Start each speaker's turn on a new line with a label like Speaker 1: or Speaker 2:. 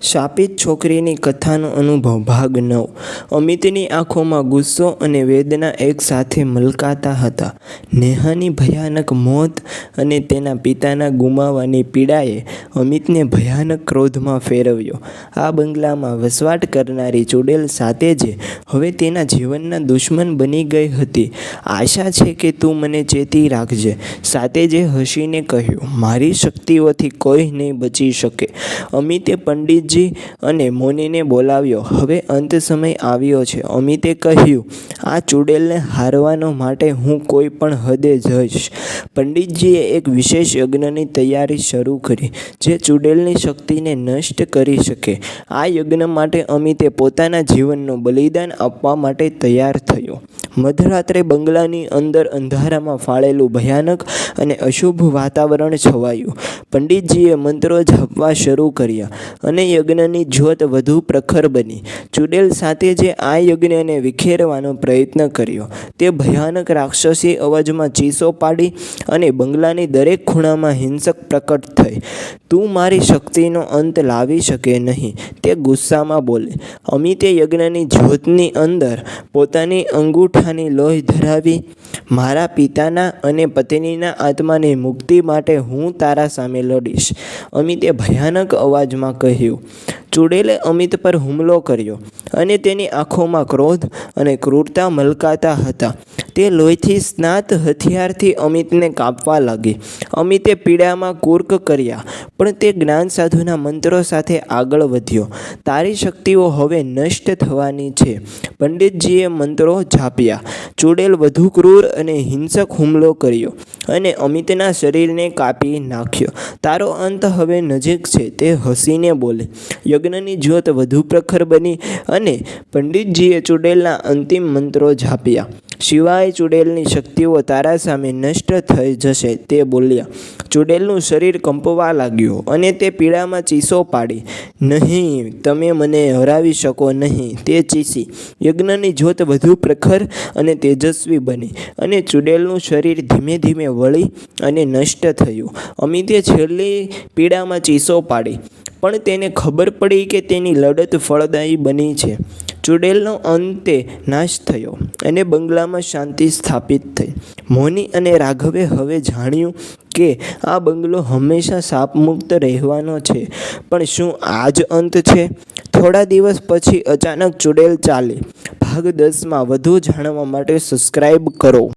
Speaker 1: શાપિત છોકરીની કથાનો અનુભવ ભાગ નવ. અમિતની આંખોમાં ગુસ્સો અને વેદના એકસાથે મલકાતા હતા. નેહાની ભયાનક મોત અને તેના પિતાના ગુમાવાની પીડાએ અમિતને ભયાનક ક્રોધમાં ફેરવ્યો. આ બંગલામાં વસવાટ કરનારી ચુડેલ સાથે જે હવે તેના જીવનના દુશ્મન બની ગઈ હતી. આશા છે કે તું મને ચેતી રાખજે. સાથે જે હસીને કહ્યું, મારી શક્તિઓથી કોઈ નહીં બચી શકે. અમિતે પંડિત જી અને મોનીને બોલાવ્યો. હવે અંત સમય આવ્યો છે. અમિતે કહ્યું, આ ચુડેલને હારવાનો માટે હું કોઈ પણ હદે જઈશ. પંડિતજીએ એક વિશેષ યજ્ઞની તૈયારી શરૂ કરી, જે ચુડેલની શક્તિને નષ્ટ કરી શકે. આ યજ્ઞ માટે અમિતે પોતાના જીવનનું બલિદાન આપવા માટે તૈયાર થયો. મધરાત્રે બંગલાની અંદર અંધારામાં ફાળેલું ભયાનક અને અશુભ વાતાવરણ છવાયું. પંડિતજીએ મંત્રો જપવા શરૂ કર્યા અને યજ્ઞની જ્યોત વધુ પ્રખર બની. ચુડેલ સાથે જે આ યજ્ઞને વિખેરવાનો પ્રયત્ન કર્યો, તે ભયાનક રાક્ષસી અવાજમાં ચીસો પાડી અને બંગલાની દરેક ખૂણામાં હિંસક પ્રકટ થઈ. તું મારી શક્તિનો અંત લાવી શકે નહીં, તે ગુસ્સામાં બોલે. અમિતે યજ્ઞની જ્યોતની અંદર પોતાની અંગૂઠાની લોહી ધરાવી મારા પિતાના અને પત્નીના આત્માની મુક્તિ માટે હું તારા સામે લડીશ. અમિતે ભયાનક અવાજમાં કહ્યું, ચૂડેલે અમિત પર હુમલો કર્યો અને તેની આંખોમાં ક્રોધ અને ક્રૂરતા મલકાતા હતા. તે લોહીથી સ્નાત હથિયારથી અમિતને કાપવા લાગી. અમિતે પીડામાં કુર્ક કર્યા, પણ તે જ્ઞાન સાધુના મંત્રો સાથે આગળ વધ્યો. તારી શક્તિઓ હવે નષ્ટ થવાની છે. પંડિતજીએ મંત્રો જાપ્યા. ચુડેલ વધુ ક્રૂર અને હિંસક હુમલો કર્યો અને અમિતના શરીરને કાપી નાખ્યો. તારો અંત હવે નજીક છે, તે હસીને બોલે. યજ્ઞની જ્યોત વધુ પ્રખર બની અને પંડિતજીએ ચુડેલના અંતિમ મંત્રો જાપ્યા. સિવાય ચુડેલની શક્તિઓ તારા સામે નષ્ટ થઈ જશે તે બોલ્યા. ચુડેલનું શરીર કંપવા લાગ્યું અને તે પીડામાં ચીસો પાડી. નહીં, તમે મને હરાવી શકો નહીં તે ચીસી. યજ્ઞની જ્યોત વધુ પ્રખર અને તેજસ્વી બની અને ચુડેલનું શરીર ધીમે ધીમે વળી અને નષ્ટ થયું. અમિતે છેલ્લી પીડામાં ચીસો પાડી. પણ તેને ખબર પડી કે તેની લડત ફળદાયી બની છે. ચુડેલનો અંતે નાશ થયો અને બંગલામાં શાંતિ સ્થાપિત થઈ. મોની અને રાઘવે હવે જાણ્યું કે આ બંગલો હંમેશા શાપમુક્ત રહેવાનો છે. પણ શું આ જ અંત છે? થોડા દિવસ પછી અચાનક ચુડેલ ચાલે. ભાગ દસમાં વધુ જાણવા માટે સબસ્ક્રાઈબ કરો.